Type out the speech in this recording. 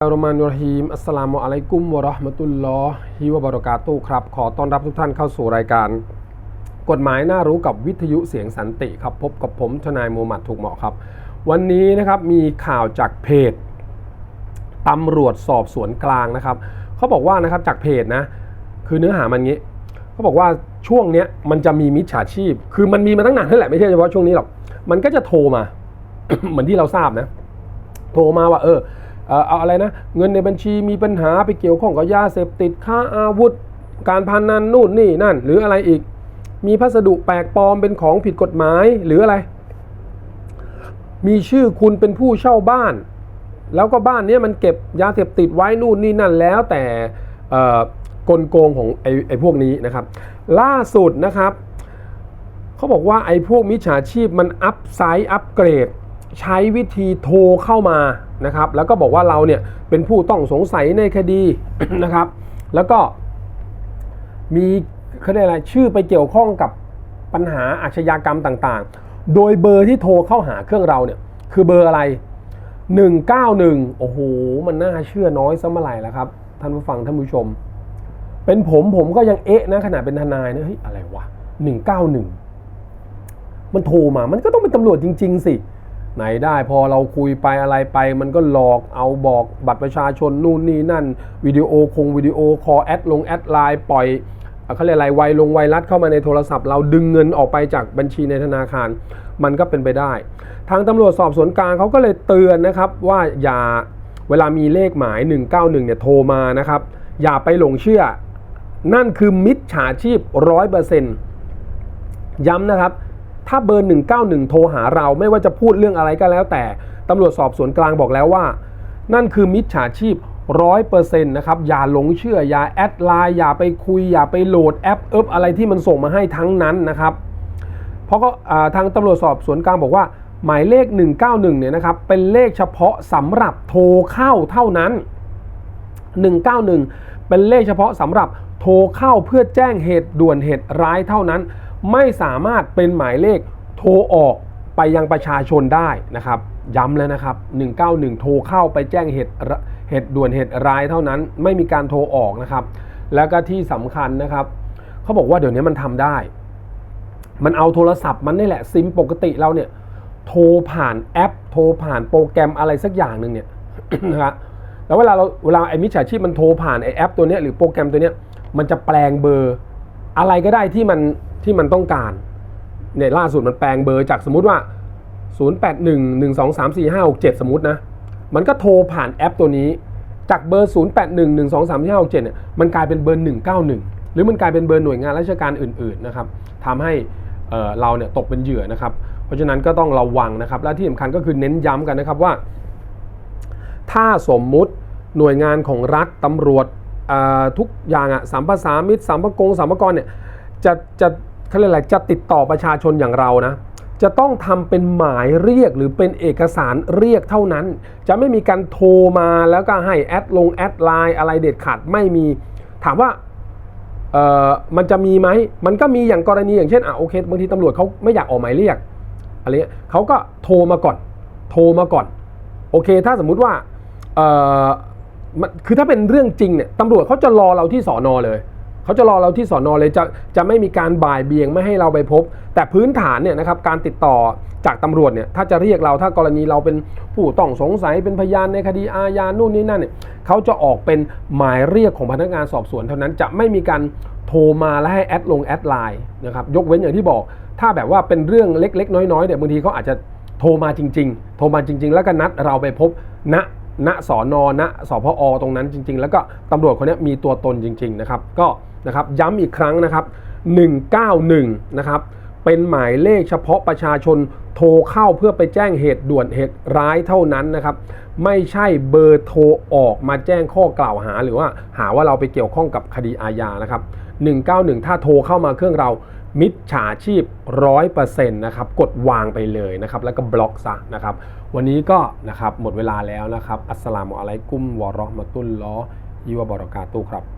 อัลลอฮ์มานรฮีมอัสสลามุอะลัยกุมวะเราะห์มะตุลลอฮิวะบะเราะกาตุครับ ขอต้อนรับทุกท่านเข้าสู่รายการ กฎหมายน่ารู้กับวิทยุเสียงสันติครับ พบกับผมทนายมูฮัมหมัดถูกเหมาะครับ วันนี้นะครับมีข่าวจากเพจตำรวจสอบสวนกลางนะครับเขาบอกว่านะครับจากเพจนะ คือเนื้อหามันงี้เขาบอกว่าช่วงเนี้ยมันจะมีมิจฉาชีพ คือมันมีมาตั้งนานนั่นแหละไม่ใช่เฉพาะช่วงนี้หรอกมันก็จะโทรมา เหมือนที่เราทราบนะ โทรมาว่าเออ เออเอาอะไรนะ เงินในบัญชีมีปัญหาไปเกี่ยวข้องกับยาเสพติดค่าอาวุธ การพนันนู่นนี่นั่น หรืออะไรอีก มีพัสดุแปลกปลอมเป็นของผิดกฎหมายหรืออะไร มีชื่อคุณเป็นผู้เช่าบ้าน แล้วก็บ้านนี้มันเก็บยาเสพติดไว้นู่นนี่นั่นแล้วแต่กลโกงของไอ้ไอพวกนี้นะครับ ล่าสุดนะครับเขาบอกว่าไอ้พวกมิจฉาชีพมันอัพไซด์อัพเกรด ใช้วิธีโทรเข้ามานะครับ แล้วก็บอกว่าเราเนี่ยเป็นผู้ต้องสงสัยในคดีนะครับ แล้วก็มีเขาเรียกอะไรชื่อไปเกี่ยวข้องกับปัญหาอาชญากรรมต่างๆ โดยเบอร์ที่โทรเข้าหาเครื่องเราเนี่ยคือเบอร์อะไร 191 โอ้โห มันน่าเชื่อน้อยซะเมื่อไหร่แล้วครับ ท่านผู้ฟังท่านผู้ชม เป็นผมผมก็ยังเอ๊ะนะขนาดเป็นทนายนะเฮ้ยอะไรวะ 191 มันโทรมามันก็ต้องเป็นตำรวจจริง ๆ สิ ไหนได้พอเราคุยไปอะไรไปมันก็หลอกเอาบอกบัตรประชาชนนู่นนี่นั่นวิดีโอคงวิดีโอคอลแอดลงแอดไลน์ปล่อยเอ่อเขาเรียกอะไรไวลงไวรัสเข้ามาในโทรศัพท์ เราดึงเงินออกไปจากบัญชีในธนาคาร มันก็เป็นไปได้ ทางตำรวจสอบสวนกลางเขาก็เลยเตือนนะครับว่าอย่าเวลามีเลขหมาย 191เนี่ยโทรมานะครับ อย่าไปหลงเชื่อ นั่นคือมิจฉาชีพร้อยเปอร์เซ็นต์ย้ำนะครับ ถ้าเบอร์ 191 โทรหาเราไม่ว่าจะพูดเรื่องอะไรก็แล้ว แต่ตำรวจสอบสวนกลางบอกแล้วว่า นั่นคือมิจฉาชีพร้อยเปอร์เซ็นต์นะครับอย่าหลงเชื่อ อย่าแอดไลน์อย่าไปคุย อย่าไปโหลดแอปเอิบอะไรที่มันส่งมาให้ทั้งนั้นนะครับ เพราะก็ทางตำรวจสอบสวนกลางบอกว่า หมายเลข 191 เนี่ยนะครับ เป็นเลขเฉพาะสำหรับโทรเข้าเท่านั้น 191 เป็นเลขเฉพาะสำหรับโทรเข้าเพื่อแจ้งเหตุด่วนเหตุร้ายเท่านั้น ไม่สามารถเป็นหมายเลขโทรออกไปยังประชาชนได้นะครับ ย้ำแล้วนะครับ 191 โทรเข้าไปแจ้งเหตุเหตุด่วนเหตุร้ายเท่านั้น ไม่มีการโทรออกนะครับ แล้วก็ที่สำคัญนะครับเขาบอกว่าเดี๋ยวนี้มันทำได้ มันเอาโทรศัพท์มันนี่แหละซิมปกติเราเนี่ยโทรผ่านแอป โทรผ่านโปรแกรมอะไรสักอย่างหนึ่งเนี่ยนะครับแล้วเวลาเราเวลาไอ้มิจฉาชีพมันโทรผ่านไอ้แอปตัวเนี้ยหรือโปรแกรมตัวเนี้ยมันจะแปลงเบอร์อะไรก็ได้ที่มัน ที่มันต้องการเนี่ยล่าสุดมันแปลงเบอร์จากสมมติว่า 081 1234567 สมมตินะ มันก็โทรผ่านแอปตัวนี้ จากเบอร์ 081 1234567 เนี่ยมันกลายเป็นเบอร์ 191 หรือมันกลายเป็นเบอร์หน่วยงานราชการอื่นๆนะครับทำให้เเราเนี่ยตกเป็นเหยื่อนะครับ เพราะฉะนั้นก็ต้องระวังนะครับ และที่สำคัญก็คือเน้นย้ำกันนะครับว่า ถ้าสมมุติหน่วยงานของรัฐตำรวจทุกอย่างอะสัมภาษามิตรสัมภกงสัมภากรเนี่ยจะจะ เขาเรียกอะไรจะติดต่อประชาชนอย่างเรานะจะต้องทำเป็นหมายเรียกหรือเป็นเอกสารเรียกเท่านั้น จะไม่มีการโทรมาแล้วก็ให้แอดลงแอดไลน์อะไรเด็ดขาดไม่มี ถามว่าเออมันจะมีไหมมันก็มีอย่างกรณีอย่างเช่นอะโอเคบางทีตำรวจเขาไม่อยากออกหมายเรียกอะไรเงี้ยเขาก็โทรมาก่อน โทรมาก่อน โอเค ถ้าสมมุติว่าเออคือถ้าเป็นเรื่องจริงเนี่ยตำรวจเขาจะรอเราที่สอนอเลย เขาจะรอเราที่สอนอเลยจะจะไม่มีการบ่ายเบียงไม่ให้เราไปพบ แต่พื้นฐานเนี่ยนะครับการติดต่อจากตำรวจเนี่ยถ้าจะเรียกเราถ้ากรณีเราเป็นผู้ต้องสงสัยเป็นพยานในคดีอาญานู่นนี่นั่นเนี่ยเขาจะออกเป็นหมายเรียกของพนักงานสอบสวนเท่านั้นจะไม่มีการโทรมาและให้แอดลงแอดไลน์นะครับยกเว้นอย่างที่บอก ถ้าแบบว่าเป็นเรื่องเล็ก ๆ น้อยๆเนี่ยบางทีเขาอาจจะโทรมาจริง ๆ โทรมาจริง ๆ แล้วก็นัดเราไปพบณณสอนอณสพอตรงนั้นจริง ๆ แล้วก็ตำรวจคนนี้มีตัวตนจริง ๆ นะครับ ก็ นะครับย้ำอีกครั้งนะครับ 191 นะครับ เป็นหมายเลขเฉพาะประชาชนโทรเข้าเพื่อไปแจ้งเหตุด่วนเหตุร้ายเท่านั้นนะครับ ไม่ใช่เบอร์โทรออกมาแจ้งข้อกล่าวหา หรือว่าหาว่าเราไปเกี่ยวข้องกับคดีอาญานะครับ 191 ถ้าโทรเข้ามาเครื่องเรามิจฉาชีพ 100%นะครับ กดวางไปเลยนะครับ แล้วก็บล็อกซะนะครับ วันนี้ก็นะครับหมดเวลาแล้วนะครับ อัสสลามุอะลัยกุมวะราะมะตุลลอฮิวะบะเระกาตุฮ์ครับ